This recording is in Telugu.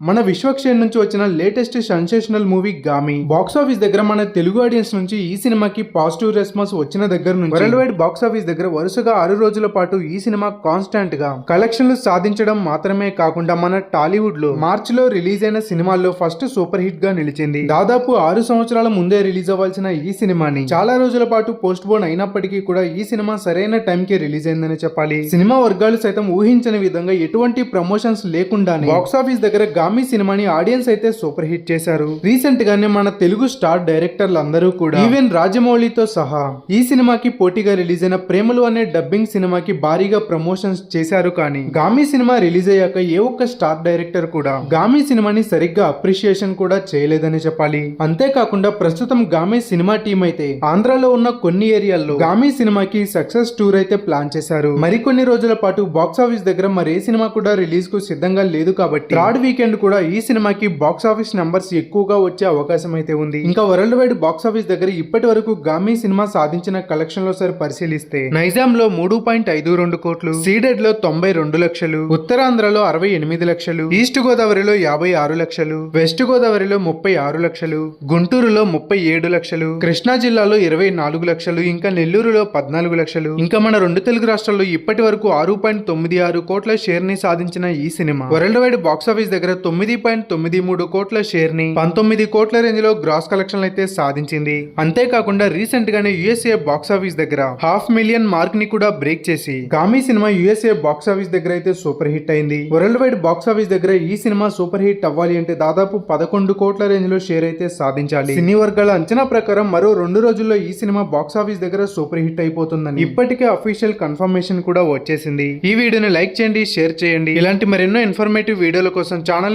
మన విశ్వక్షేణ్ నుంచి వచ్చిన latest sensational movie Gaami. Box office దగ్గర మన తెలుగు ఆడియన్స్ నుంచి ఈ సినిమాకి పాజిటివ్ రెస్పాన్స్ వచ్చిన దగ్గర నుంచి వరల్డ్ వైడ్ బాక్స్ ఆఫీస్ దగ్గర వరుసగా ఆరు రోజుల పాటు ఈ సినిమా కాన్స్టాంట్గా కలెక్షన్లు సాధించడం మాత్రమే కాకుండా మన టాలీవుడ్లో మార్చ్లో రిలీజ్ అయిన సినిమాల్లో ఫస్ట్ సూపర్ హిట్గా నిలిచింది. దాదాపు ఆరు సంవత్సరాల ముందే రిలీజ్ అవ్వాల్సిన ఈ సినిమాని చాలా రోజుల పాటు పోస్ట్ పోన్ అయినప్పటికీ కూడా ఈ సినిమా సరైన టైం కి రిలీజ్ అయిందని చెప్పాలి. సినిమా వర్గాలు సైతం ఊహించని విధంగా ఎటువంటి ప్రమోషన్స్ లేకుండానే బాక్స్ ఆఫీస్ దగ్గర గామి సినిమాని ఆడియన్స్ అయితే సూపర్ హిట్ చేశారు. రీసెంట్ గానే మన తెలుగు స్టార్ డైరెక్టర్లు అందరూ కూడా ఈవెన్ రాజమౌళితో సహా ఈ సినిమాకి పోటీగా రిలీజ్ అయిన ప్రేమలు అనే డబ్బింగ్ సినిమాకి భారీగా ప్రమోషన్స్ చేశారు కానీ గామి సినిమా రిలీజ్ అయ్యాక ఏ ఒక్క స్టార్ డైరెక్టర్ కూడా గామి సినిమాని సరిగ్గా అప్రిషియేషన్ కూడా చేయలేదని చెప్పాలి. అంతేకాకుండా ప్రస్తుతం గామి సినిమా టీం అయితే ఆంధ్రాలో ఉన్న కొన్ని ఏరియాల్లో గామి సినిమాకి సక్సెస్ టూర్ అయితే ప్లాన్ చేశారు. మరికొన్ని రోజుల పాటు బాక్స్ ఆఫీస్ దగ్గర మరే సినిమా కూడా రిలీజ్కు సిద్ధంగా లేదు కాబట్టి థర్డ్ వీకెండ్ కూడా ఈ సినిమాకి బాక్స్ ఆఫీస్ నంబర్స్ ఎక్కువగా వచ్చే అవకాశం అయితే ఉంది. ఇంకా వరల్డ్ వైడ్ బాక్స్ ఆఫీస్ దగ్గర ఇప్పటి వరకు గామి సినిమా సాధించిన కలెక్షన్లో సరి పరిశీలిస్తే నైజాం లో మూడు పాయింట్ ఐదు రెండు కోట్లు సీడెడ్లో తొంభై రెండు లక్షలు ఉత్తరాంధ్రలో అరవై ఎనిమిది లక్షలు ఈస్ట్ గోదావరిలో యాభై ఆరు లక్షలు వెస్ట్ గోదావరిలో ముప్పై ఆరు లక్షలు గుంటూరులో ముప్పై ఏడు లక్షలు కృష్ణా జిల్లాలో ఇరవై నాలుగు లక్షలు ఇంకా నెల్లూరులో పద్నాలుగు లక్షలు. ఇంకా మన రెండు తెలుగు రాష్ట్రాల్లో ఇప్పటి వరకు ఆరు పాయింట్ తొమ్మిది ఆరు కోట్ల షేర్ని సాధించిన ఈ cinema. World wide box office దగ్గర తొమ్మిది పాయింట్ తొమ్మిది మూడు కోట్ల షేర్ని పంతొమ్మిది కోట్ల రేంజ్లో గ్రాస్ కలెక్షన్ అయితే సాధించింది. అంతేకాకుండా రీసెంట్ గానే యుఎస్ఏ బాక్స్ ఆఫీస్ దగ్గర హాఫ్ మిలియన్ మార్క్ని కూడా బ్రేక్ చేసి Gaami cinema USA box office దగ్గర అయితే సూపర్ హిట్ అయింది. వరల్డ్ వైడ్ బాక్స్ ఆఫీస్ దగ్గర ఈ సినిమా సూపర్ హిట్ అవ్వాలి అంటే దాదాపు పదకొండు కోట్ల రేంజ్లో షేర్ అయితే సాధించాలి. సినీ వర్గాల అంచనా ప్రకారం మరో రెండు రోజుల్లో ఈ సినిమా బాక్స్ ఆఫీస్ దగ్గర సూపర్ హిట్ అయిపోతుందని ఇప్పటికే అఫీషియల్ కన్ఫర్మేషన్ కూడా వచ్చేసింది. ఈ వీడియోని లైక్ చేయండి షేర్ చేయండి. ఇలాంటి మరెన్నో ఇన్ఫర్మేటివ్ వీడియోల కోసం ఛానల్